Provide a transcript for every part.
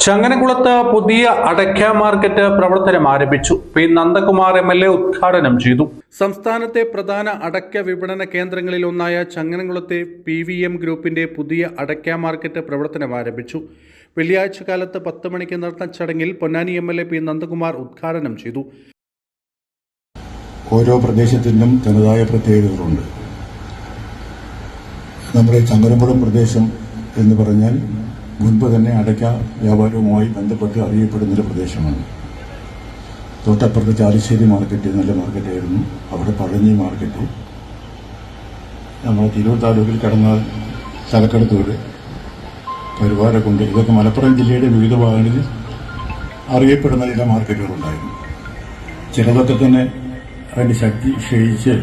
ചങ്ങനകുളത്ത് പുതിയ അടയ്ക്ക മാർക്കറ്റ് പ്രവർത്തനം ആരംഭിച്ചു. P. Nandakumar M. L. A. ഉദ്ഘാടനം ചെയ്തു. സംസ്ഥാനത്തെ പ്രധാന അടയ്ക്ക വിപണന കേന്ദ്രങ്ങളിൽ ഒന്നായ ചങ്ങനകുളത്തെ പി വി എം ഗ്രൂപ്പിന്റെ പുതിയ അടയ്ക്ക മാർക്കറ്റ് പ്രവർത്തനം ആരംഭിച്ചു. വെള്ളിയാഴ്ച കാലത്ത് പത്ത് മണിക്ക് നടന്ന ചടങ്ങിൽ Ponnani M. L. A. P. Nandakumar ഉദ്ഘാടനം ചെയ്തു. ഓരോ പ്രദേശത്തിനും തനതായ പ്രത്യേകതകളുണ്ട്. നമ്മുടെ ചങ്ങരമ്പുഴം പ്രദേശം എന്ന് പറഞ്ഞാൽ മുൻപ് തന്നെ അടയ്ക്ക വ്യാപാരവുമായി ബന്ധപ്പെട്ട് അറിയപ്പെടുന്നൊരു പ്രദേശമാണ്. തൊട്ടപ്പുറത്ത് ചാലിശ്ശേരി മാർക്കറ്റ് നല്ല മാർക്കറ്റായിരുന്നു. അവിടെ പഴഞ്ഞി മാർക്കറ്റ്. നമ്മുടെ തിരൂർ താലൂക്കിൽ കിടന്ന തലക്കടത്തൂര് പരിവാരക്കുണ്ട് ഇതൊക്കെ മലപ്പുറം ജില്ലയുടെ വിവിധ ഭാഗങ്ങളിൽ അറിയപ്പെടുന്ന ചില മാർക്കറ്റുകളുണ്ടായിരുന്നു. ചിലതൊക്കെ തന്നെ അതിന്റെ ശക്തി ക്ഷയിച്ച്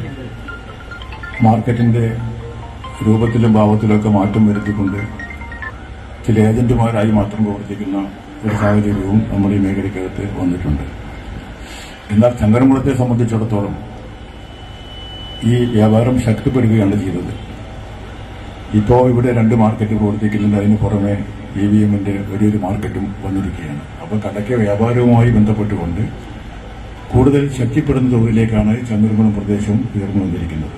മാർക്കറ്റിന്റെ രൂപത്തിലും ഭാവത്തിലും ഒക്കെ മാറ്റം വരുത്തിക്കൊണ്ട് ചില ഏജന്റുമാരായി മാത്രം പ്രവർത്തിക്കുന്ന ഒരു സാഹചര്യവും നമ്മുടെ ഈ മേഖലയ്ക്കകത്ത് വന്നിട്ടുണ്ട്. എന്നാൽ ചങ്ങരംകുളത്തെ സംബന്ധിച്ചിടത്തോളം ഈ വ്യാപാരം ശക്തിപ്പെടുകയാണ് ചെയ്തത്. ഇപ്പോൾ ഇവിടെ രണ്ട് മാർക്കറ്റ് പ്രവർത്തിക്കുന്നുണ്ട്. അതിന് പുറമെ ഇ വി എമ്മിന്റെ വലിയൊരു മാർക്കറ്റും വന്നിരിക്കുകയാണ്. അപ്പോൾ കടയ്ക്ക വ്യാപാരവുമായി ബന്ധപ്പെട്ടുകൊണ്ട് കൂടുതൽ ശക്തിപ്പെടുന്ന തോതിലേക്കാണ് ചന്ദ്രകുളം പ്രദേശം ഉയർന്നു വന്നിരിക്കുന്നത്.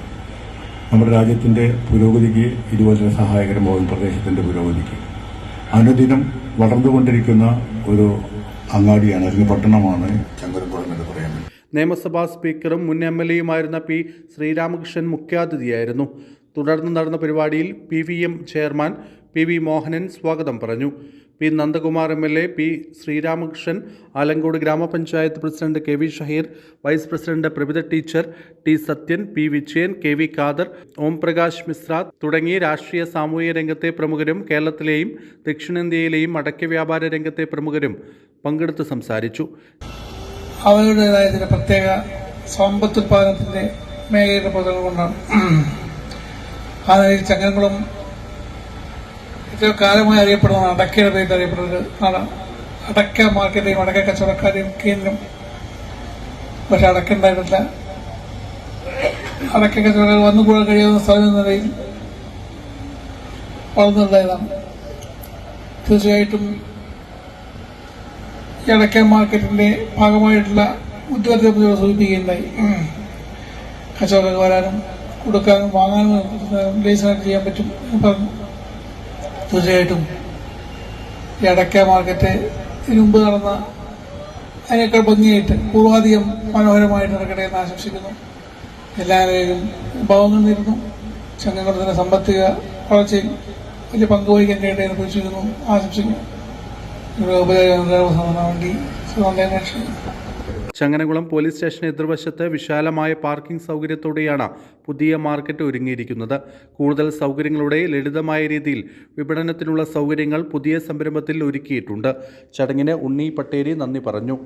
നമ്മുടെ രാജ്യത്തിന്റെ പുരോഗതിക്ക് ഇതുപോലെ സഹായകരമാകും പ്രദേശത്തിന്റെ പുരോഗതിക്ക്. അനുദിനം വളർന്നുകൊണ്ടിരിക്കുന്ന ഒരു അങ്ങാടിയാണ്. അല്ലെങ്കിൽ പട്ടണമാണ് ചങ്കരക്കുളം എന്ന് പറയാൻ നിയമസഭാ സ്പീക്കറും മുൻ എം എൽ എയുമായിരുന്ന പി ശ്രീരാമകൃഷ്ണൻ മുഖ്യാതിഥിയായിരുന്നു. തുടർന്ന് നടന്ന പരിപാടിയിൽ P V M chairman P V Mohanan സ്വാഗതം പറഞ്ഞു. P Nandakumar M L A P Sreeramakrishnan Alankode ഗ്രാമപഞ്ചായത്ത് president K V Shaheer vice president Prabitha teacher T Sathyan P Vijayan K V Khader Om Prakash Mishra തുടങ്ങിയ രാഷ്ട്രീയ സാമൂഹിക രംഗത്തെ പ്രമുഖരും കേരളത്തിലെയും ദക്ഷിണേന്ത്യയിലെയും അടക്ക വ്യാപാര രംഗത്തെ പ്രമുഖരും പങ്കെടുത്ത് സംസാരിച്ചു. അവരുടേതായ ചില പ്രത്യേക സമ്പത്തുൽപാദനത്തിന്റെ മേഖലയുടെ പ്രവർത്തനം കൊണ്ടാണ്. ആ നിലയിൽ കാലമായി അറിയപ്പെടുന്ന അടക്കയുടെ പേരിൽ അറിയപ്പെടുന്നത് ആണ്. അടക്ക മാർക്കറ്റിലും അടക്ക കച്ചവടക്കാരെയും കേന്ദ്രം പക്ഷെ അടക്ക ഉണ്ടായിട്ടില്ല അടക്ക കച്ചവടക്കാർ വന്നുകൂടാൻ കഴിയാവുന്ന സ്ഥലം എന്ന നിലയിൽ വളർന്നുണ്ടായതാണ് തീർച്ചയായിട്ടും ഈ അടക്ക മാർക്കറ്റിന്റെ ഭാഗമായിട്ടുള്ള ഉദ്യോഗസ്ഥരെ സൂചിപ്പിക്കുകയുണ്ടായി. ഉം. കച്ചവടക്കാർക്ക് വരാനും കൊടുക്കാനും വാങ്ങാനും ലൈസൻസ് ചെയ്യാൻ പറ്റും പറഞ്ഞു. തീർച്ചയായിട്ടും ഈ അടക്ക മാർക്കറ്റ് മുമ്പ് നടന്ന അതിനേക്കാൾ ഭംഗിയായിട്ട് പൂർവാധികം മനോഹരമായിട്ട് നടക്കട്ടെ എന്ന് ആശംസിക്കുന്നു. എല്ലാ നിലയിലും ഭാവങ്ങൾ നേരുന്നു. സംഘങ്ങളുടെ സാമ്പത്തിക വളർച്ചയിൽ വലിയ പങ്ക് വഹിക്കാൻ കഴിയട്ടെ എന്ന് കുറിച്ചിരുന്നു ആശംസിക്കുന്നു. ഉപയോഗം വേണ്ടി സുഖം ചങ്ങനകുളം പോലീസ് സ്റ്റേഷൻ എതിർവശത്ത് വിശാലമായ പാർക്കിംഗ് സൗകര്യത്തോടെയാണ് പുതിയ മാർക്കറ്റ് ഒരുങ്ങിയിരിക്കുന്നത്. കൂടുതൽ സൗകര്യങ്ങളുടെ ലളിതമായ രീതിയിൽ വിപണനത്തിനുള്ള സൗകര്യങ്ങൾ പുതിയ സംരംഭത്തിൽ ഒരുക്കിയിട്ടുണ്ട്. ചടങ്ങിന് ഉണ്ണി പട്ടേരി നന്ദി പറഞ്ഞു.